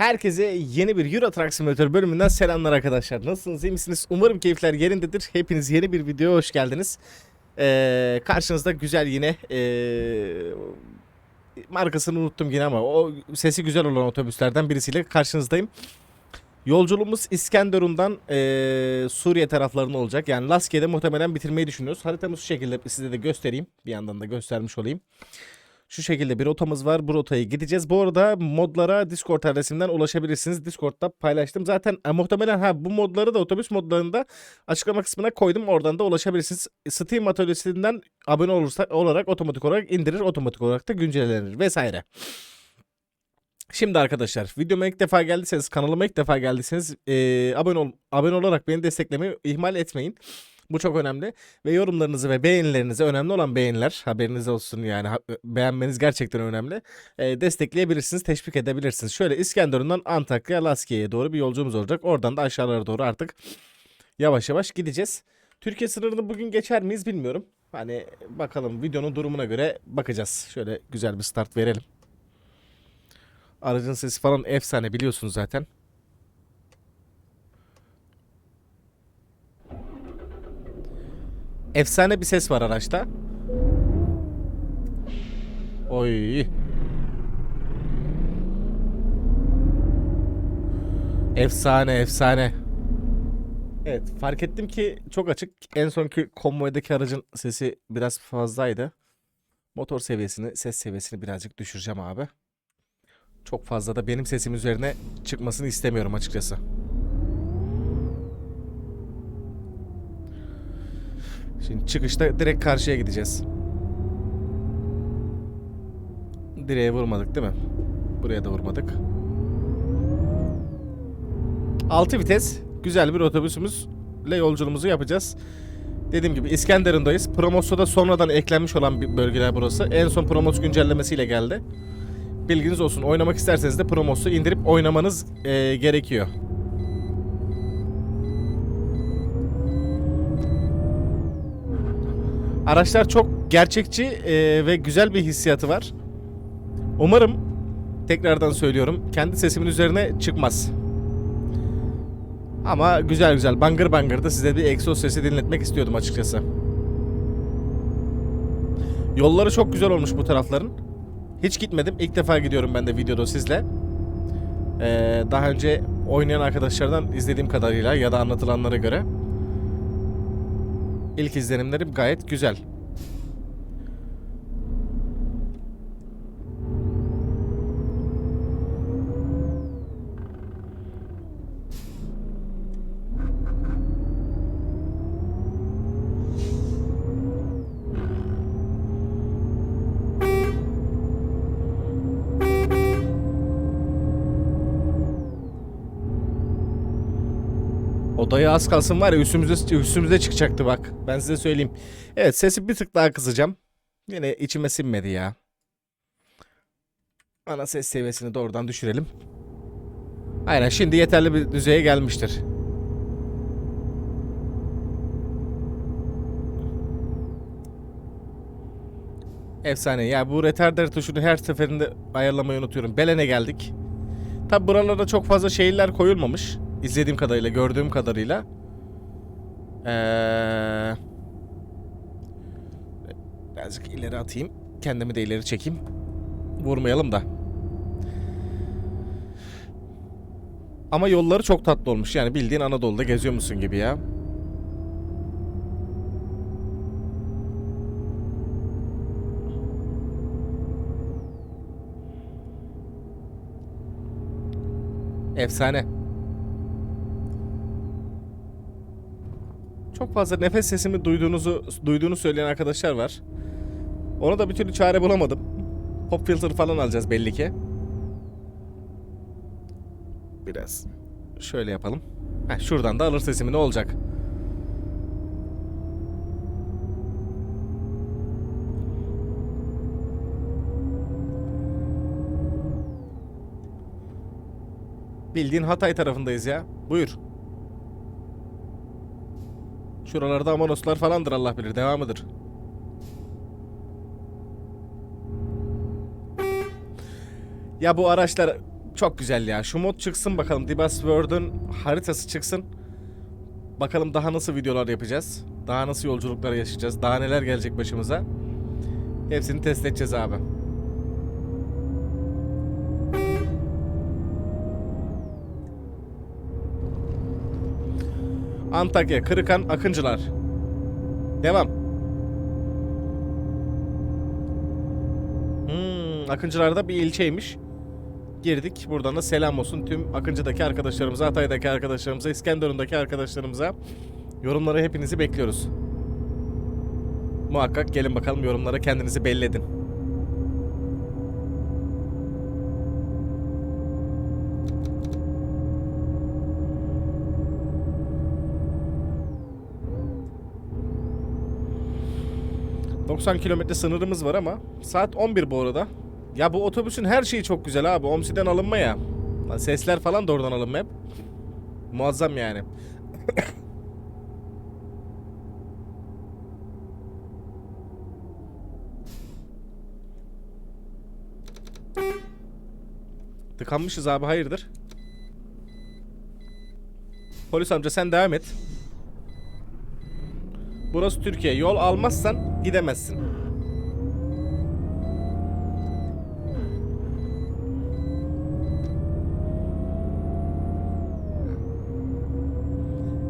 Herkese yeni bir Euro Truck Simulator bölümünden selamlar arkadaşlar. Nasılsınız, iyi misiniz? Umarım keyifler yerindedir. Hepiniz yeni bir videoya hoş geldiniz. Ee, karşınızda güzel yine ee, markasını unuttum yine ama o sesi güzel olan otobüslerden birisiyle karşınızdayım. Yolculuğumuz İskenderun'dan ee, Suriye taraflarına olacak. Yani Laskiye'de muhtemelen bitirmeyi düşünüyoruz. Haritamız şu şekilde size de göstereyim. Bir yandan da göstermiş olayım. Şu şekilde bir rotamız var. Bu rotayı gideceğiz. Bu arada modlara Discord adresimden ulaşabilirsiniz. Discord'da paylaştım. Zaten e, muhtemelen ha bu modları da otobüs modlarında açıklama kısmına koydum. Oradan da ulaşabilirsiniz. Steam atölyesinden abone olursak olarak otomatik olarak indirir. Otomatik olarak da güncellenir vesaire. Şimdi arkadaşlar videoma ilk defa geldiyseniz kanalıma ilk defa geldiyseniz eee, abone ol, abone olarak beni desteklemeyi ihmal etmeyin. Bu çok önemli ve yorumlarınızı ve beğenilerinizi önemli olan beğeniler haberiniz olsun yani beğenmeniz gerçekten önemli. Eee, destekleyebilirsiniz, teşvik edebilirsiniz. Şöyle İskenderun'dan Antakya, Laskiye'ye doğru bir yolculuğumuz olacak. Oradan da aşağılara doğru artık yavaş yavaş gideceğiz. Türkiye sınırını bugün geçer miyiz bilmiyorum. Hani bakalım videonun durumuna göre bakacağız. Şöyle güzel bir start verelim. Aracın sesi falan efsane biliyorsunuz zaten. Efsane bir ses var araçta. Oy. Efsane efsane. Evet fark ettim ki çok açık. En sonki konvoydaki aracın sesi biraz fazlaydı. Motor seviyesini, ses seviyesini birazcık düşüreceğim abi. Çok fazla da benim sesim üzerine çıkmasını istemiyorum açıkçası. Şimdi çıkışta direkt karşıya gideceğiz. Direğe vurmadık değil mi? Buraya da vurmadık. 6 vites güzel bir otobüsümüzle yolculuğumuzu yapacağız. Dediğim gibi İskenderun'dayız. Promos'ta sonradan eklenmiş olan bir bölgeler burası. En son Promos güncellemesiyle geldi. Bilginiz olsun. Oynamak isterseniz de Promos'u indirip oynamanız eee, gerekiyor. Araçlar çok gerçekçi eee, ve güzel bir hissiyatı var. Umarım tekrardan söylüyorum kendi sesimin üzerine çıkmaz. Ama güzel güzel bangır bangır da size bir egzoz sesi dinletmek istiyordum açıkçası. Yolları çok güzel olmuş bu tarafların. Hiç gitmedim. İlk defa gidiyorum ben de videoda sizle. Ee, daha önce oynayan arkadaşlardan izlediğim kadarıyla ya da anlatılanlara göre ilk izlenimlerim gayet güzel. Odaya az kalsın var ya üstümüze, üstümüze çıkacaktı bak. Ben size söyleyeyim. Evet sesi bir tık daha kısacağım. Yine içime sinmedi ya. Ana ses seviyesini doğrudan düşürelim. Aynen şimdi yeterli bir düzeye gelmiştir. Efsane. Ya bu retarder tuşunu her seferinde ayarlamayı unutuyorum. Belen'e geldik. Tabi buralarda çok fazla şehirler koyulmamış. İzlediğim kadarıyla, gördüğüm kadarıyla. Ee, birazcık ileri atayım. Kendimi de ileri çekeyim. Vurmayalım da. Ama yolları çok tatlı olmuş. Yani bildiğin Anadolu'da geziyor musun gibi ya. Efsane. Çok fazla nefes sesimi duyduğunuzu duyduğunu söyleyen arkadaşlar var. Ona da bir türlü çare bulamadım. Pop filter falan alacağız belli ki. Biraz şöyle yapalım. Heh, şuradan da alır sesimi ne olacak? Bildiğin Hatay tarafındayız ya. Buyur. Şuralarda Amanoslar falandır Allah bilir. Devamıdır. Ya bu araçlar Çok güzel ya. Şu mod çıksın bakalım. Dibas World'un haritası çıksın. Bakalım daha nasıl videolar yapacağız. Daha nasıl yolculuklar yaşayacağız. Daha neler gelecek başımıza. Hepsini test edeceğiz abi. Antakya, Kırıkan, Akıncılar. Devam. Hmm, Akıncılar'da bir ilçeymiş. Girdik. Buradan da selam olsun tüm Akıncı'daki arkadaşlarımıza, Hatay'daki arkadaşlarımıza, İskenderun'daki arkadaşlarımıza. Yorumları hepinizi bekliyoruz. Muhakkak gelin bakalım yorumlara kendinizi belli edin. ...90 kilometre sınırımız var ama... ...saat 11 bu arada. Ya bu otobüsün her şeyi çok güzel abi. OMSI'den alınma ya. Sesler falan da oradan alınma hep. Muazzam yani. Tıkanmışız abi hayırdır? Polis amca sen devam et. Burası Türkiye. Yol almazsan gidemezsin.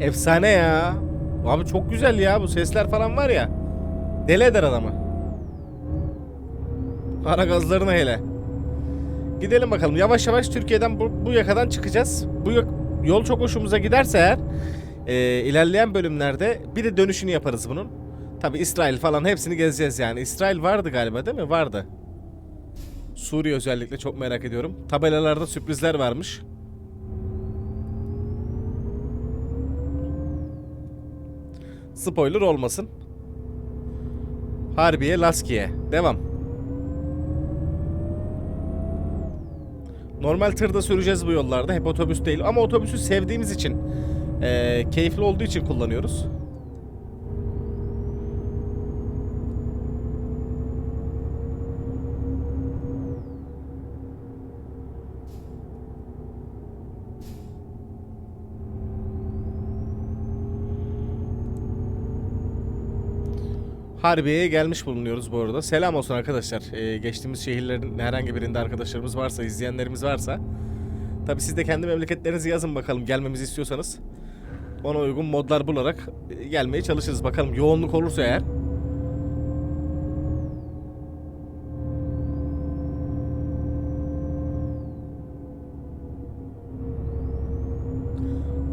Efsane ya. Abi çok güzel ya bu sesler falan var ya. Deli eder adamı. Kara gazlarını hele. Gidelim bakalım. Yavaş yavaş Türkiye'den bu, bu yakadan çıkacağız. Bu yol çok hoşumuza giderse eğer e, ilerleyen bölümlerde bir de dönüşünü yaparız bunun. Tabi İsrail falan hepsini gezeceğiz yani. İsrail vardı galiba değil mi? Vardı. Suriye özellikle çok merak ediyorum. Tabelalarda sürprizler varmış. Spoiler olmasın. Harbiye, Laskiye. Devam. Normal tırda süreceğiz bu yollarda. Hep otobüs değil. Ama otobüsü sevdiğimiz için, eee, keyifli olduğu için kullanıyoruz. Harbiye'ye gelmiş bulunuyoruz bu arada. Selam olsun arkadaşlar. Ee, geçtiğimiz şehirlerin herhangi birinde arkadaşlarımız varsa, izleyenlerimiz varsa. Tabi siz de kendi memleketlerinizi yazın bakalım gelmemizi istiyorsanız. Ona uygun modlar bularak e, gelmeye çalışırız. Bakalım yoğunluk olursa eğer.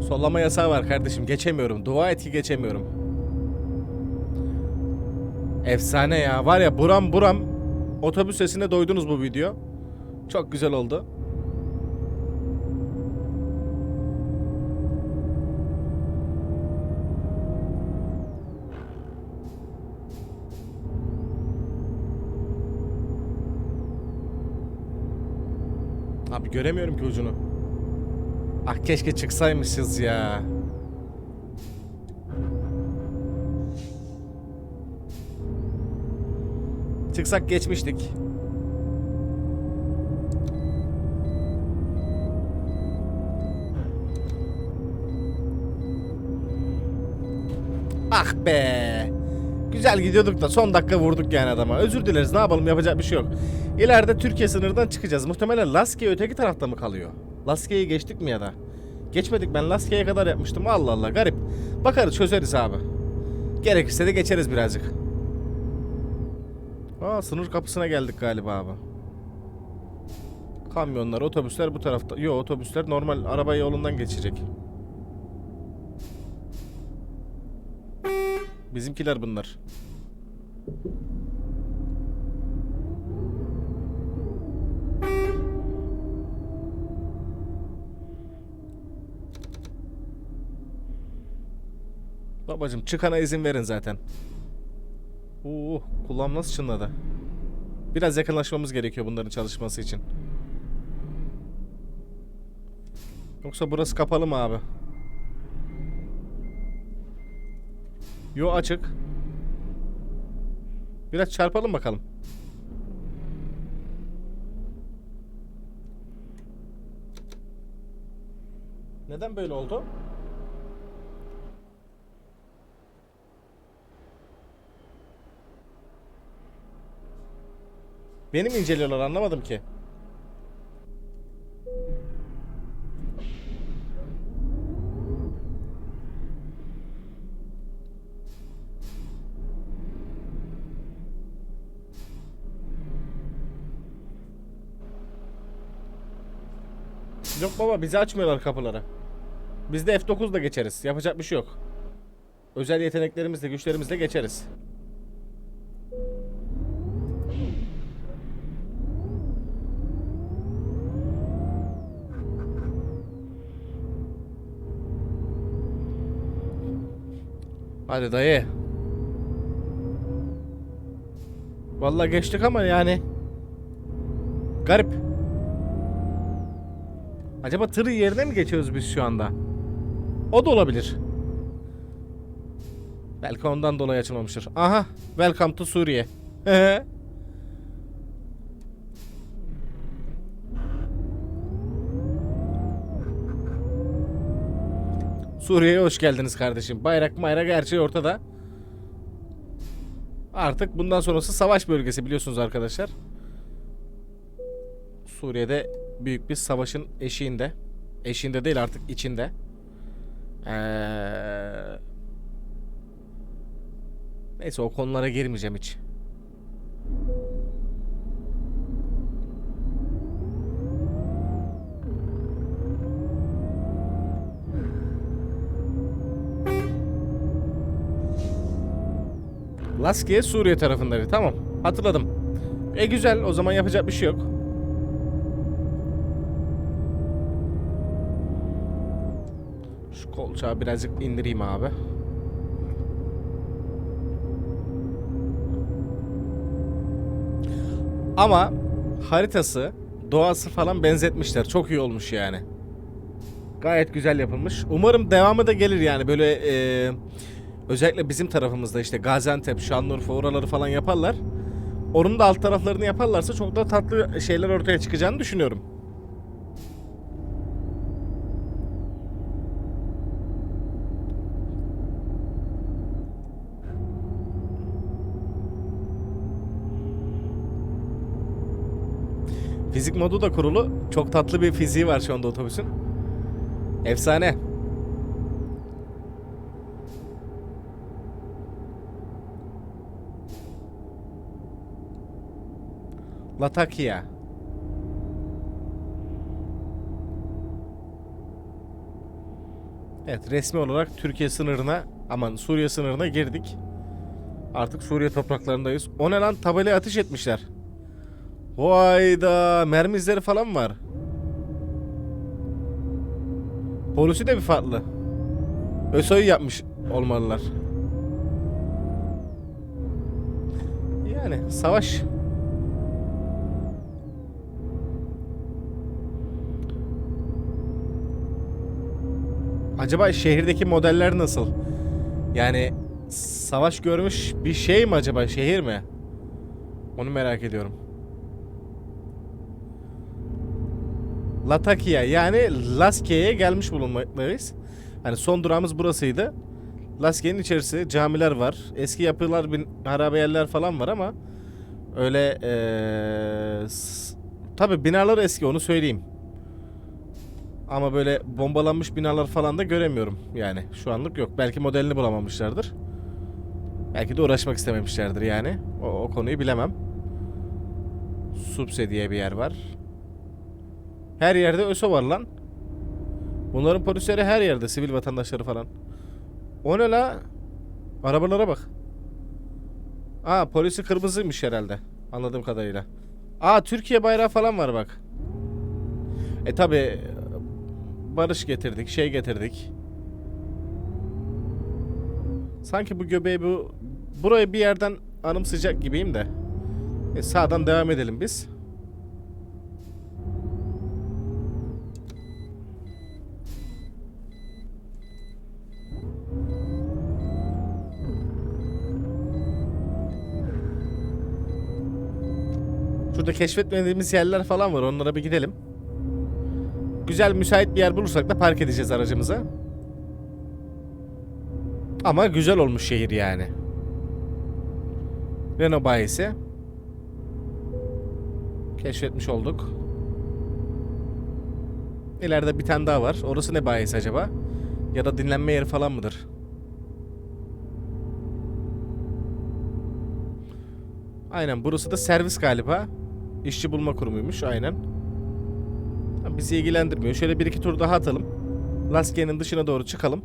Sollama yasağı var kardeşim. Geçemiyorum. Dua et ki geçemiyorum. Efsane ya. Var ya buram buram otobüs sesine doydunuz bu video. Çok güzel oldu. Abi göremiyorum ki ucunu. Ah keşke çıksaymışız ya. Çıksak geçmiştik. Ah be. Güzel gidiyorduk da son dakika vurduk yani adama. Özür dileriz ne yapalım yapacak bir şey yok. İleride Türkiye sınırından çıkacağız. Muhtemelen Laskiye öteki tarafta mı kalıyor? Laskiye'yi geçtik mi ya da? Geçmedik ben Laskiye'ye kadar yapmıştım. Allah Allah garip. Bakarız çözeriz abi. Gerekirse de geçeriz birazcık. Aa sınır kapısına geldik galiba abi. Kamyonlar, otobüsler bu tarafta. Yo otobüsler normal araba yolundan geçecek. Bizimkiler bunlar. Babacım çıkana izin verin zaten. Oo, kulağım nasıl çınladı? Biraz yakınlaşmamız gerekiyor bunların çalışması için. Yoksa burası kapalı mı abi? Yo açık. Biraz çarpalım bakalım. Neden böyle oldu? Beni mi inceliyorlar anlamadım ki. Baba bizi açmıyorlar kapıları. Biz de F9'da geçeriz. Yapacak bir şey yok. Özel yeteneklerimizle, güçlerimizle geçeriz. Hadi dayı. Vallahi geçtik ama yani garip. Acaba tır yerine mi geçiyoruz biz şu anda? O da olabilir. Belki ondan dolayı açılmamıştır. Aha, welcome to Suriye. Suriye'ye hoş geldiniz kardeşim. Bayrak mayrak her şey ortada. Artık bundan sonrası savaş bölgesi biliyorsunuz arkadaşlar. Suriye'de büyük bir savaşın eşiğinde. Eşiğinde değil artık içinde. Ee... Neyse o konulara girmeyeceğim hiç. Laskiye Suriye tarafındaydı. Tamam. Hatırladım. E güzel. O zaman yapacak bir şey yok. Kolçağı birazcık indireyim abi. Ama haritası, doğası falan benzetmişler. Çok iyi olmuş yani. Gayet güzel yapılmış. Umarım devamı da gelir yani böyle e, özellikle bizim tarafımızda işte Gaziantep, Şanlıurfa oraları falan yaparlar. Onun da alt taraflarını yaparlarsa çok da tatlı şeyler ortaya çıkacağını düşünüyorum. Fizik modu da kurulu. Çok tatlı bir fiziği var şu anda otobüsün. Efsane. Latakia. Evet resmi olarak Türkiye sınırına aman Suriye sınırına girdik. Artık Suriye topraklarındayız. O ne lan tabelaya ateş etmişler. Vayda mermi izleri falan var. Polisi de bir farklı. ÖSO'yu yapmış olmalılar. Yani savaş. Acaba şehirdeki modeller nasıl? Yani savaş görmüş bir şey mi acaba şehir mi? Onu merak ediyorum. Latakia yani Laskiye'ye gelmiş bulunmaktayız. Hani son durağımız burasıydı. Laskiye'nin içerisi camiler var. Eski yapılar, bin, harabe yerler falan var ama öyle ee, tabi binalar eski onu söyleyeyim. Ama böyle bombalanmış binalar falan da göremiyorum yani şu anlık yok. Belki modelini bulamamışlardır. Belki de uğraşmak istememişlerdir yani. O, o konuyu bilemem. Subse diye bir yer var. Her yerde ÖSO var lan. Bunların polisleri her yerde. Sivil vatandaşları falan. O ne la? Arabalara bak. Aa polisi kırmızıymış herhalde. Anladığım kadarıyla. Aa Türkiye bayrağı falan var bak. E tabi barış getirdik, şey getirdik. Sanki bu göbeği bu burayı bir yerden anımsayacak gibiyim de. E, sağdan devam edelim biz. Şurada keşfetmediğimiz yerler falan var. Onlara bir gidelim. Güzel müsait bir yer bulursak da park edeceğiz aracımıza. Ama güzel olmuş şehir yani. Renault bayisi. Keşfetmiş olduk. İleride bir tane daha var. Orası ne bayisi acaba? Ya da dinlenme yeri falan mıdır? Aynen burası da servis galiba. İşçi bulma kurumuymuş aynen. Bizi ilgilendirmiyor. Şöyle bir iki tur daha atalım. Laskiye'nin dışına doğru çıkalım.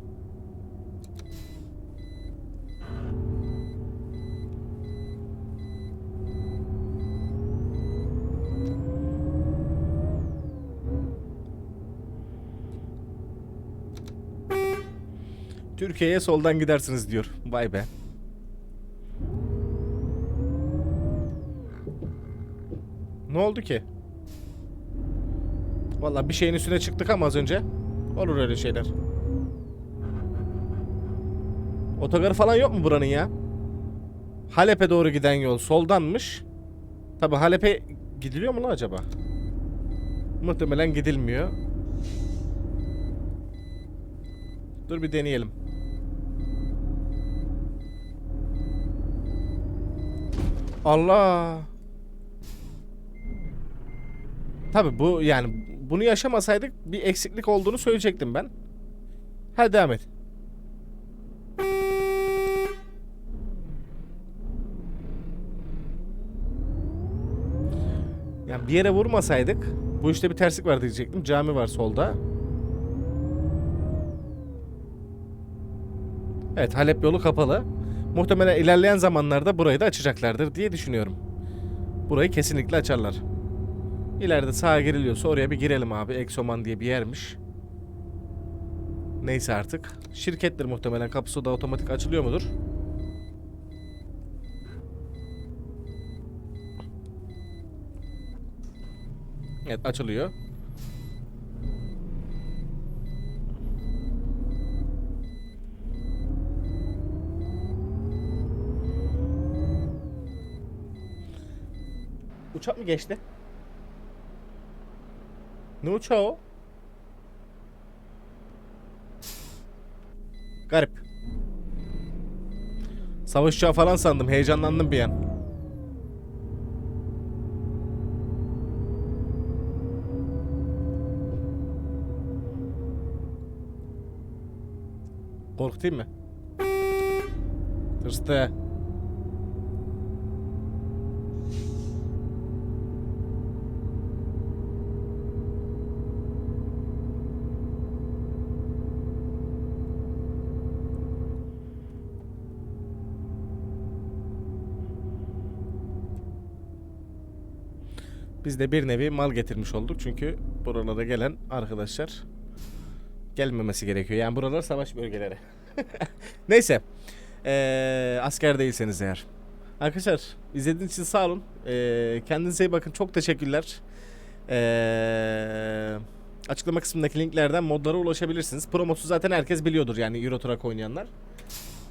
Türkiye'ye soldan gidersiniz diyor. Vay be. Ne oldu ki? Vallahi bir şeyin üstüne çıktık ama az önce. Olur öyle şeyler. Otogarı falan yok mu buranın ya? Halep'e doğru giden yol soldanmış. Tabi Halep'e gidiliyor mu lan acaba? Muhtemelen gidilmiyor. Dur bir deneyelim. Allah. Tabi bu yani bunu yaşamasaydık bir eksiklik olduğunu söyleyecektim ben. Hadi devam et. Yani bir yere vurmasaydık bu işte bir terslik var diyecektim. Cami var solda. Evet Halep yolu kapalı. Muhtemelen ilerleyen zamanlarda burayı da açacaklardır diye düşünüyorum. Burayı kesinlikle açarlar. İleride sağa giriliyorsa oraya bir girelim abi. Exoman diye bir yermiş. Neyse artık. Şirkettir muhtemelen. Kapısı da otomatik açılıyor mudur? Evet açılıyor. Uçak mı geçti? Ne uçağı o? Garip. Savaş uçağı falan sandım. Heyecanlandım bir an. Korkutayım mı? Tırstı. Biz de bir nevi mal getirmiş olduk çünkü buralara gelen arkadaşlar gelmemesi gerekiyor. Yani buralar savaş bölgeleri. Neyse. Ee, asker değilseniz eğer. Arkadaşlar izlediğiniz için sağ olun. Ee, kendinize iyi bakın. Çok teşekkürler. Ee, açıklama kısmındaki linklerden modlara ulaşabilirsiniz. Promosu zaten herkes biliyordur yani Euro Truck oynayanlar.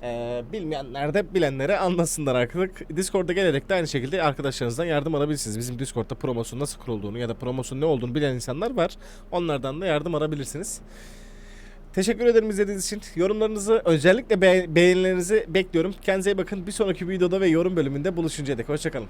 Ee, bilmeyenler de bilenlere anlasınlar artık. Discord'a gelerek de aynı şekilde arkadaşlarınızdan yardım alabilirsiniz. Bizim Discord'da promosun nasıl kurulduğunu ya da promosun ne olduğunu bilen insanlar var. Onlardan da yardım alabilirsiniz. Teşekkür ederim izlediğiniz için. Yorumlarınızı özellikle be- beğenilerinizi bekliyorum. Kendinize iyi bakın. Bir sonraki videoda ve yorum bölümünde buluşuncaya dek. Hoşçakalın.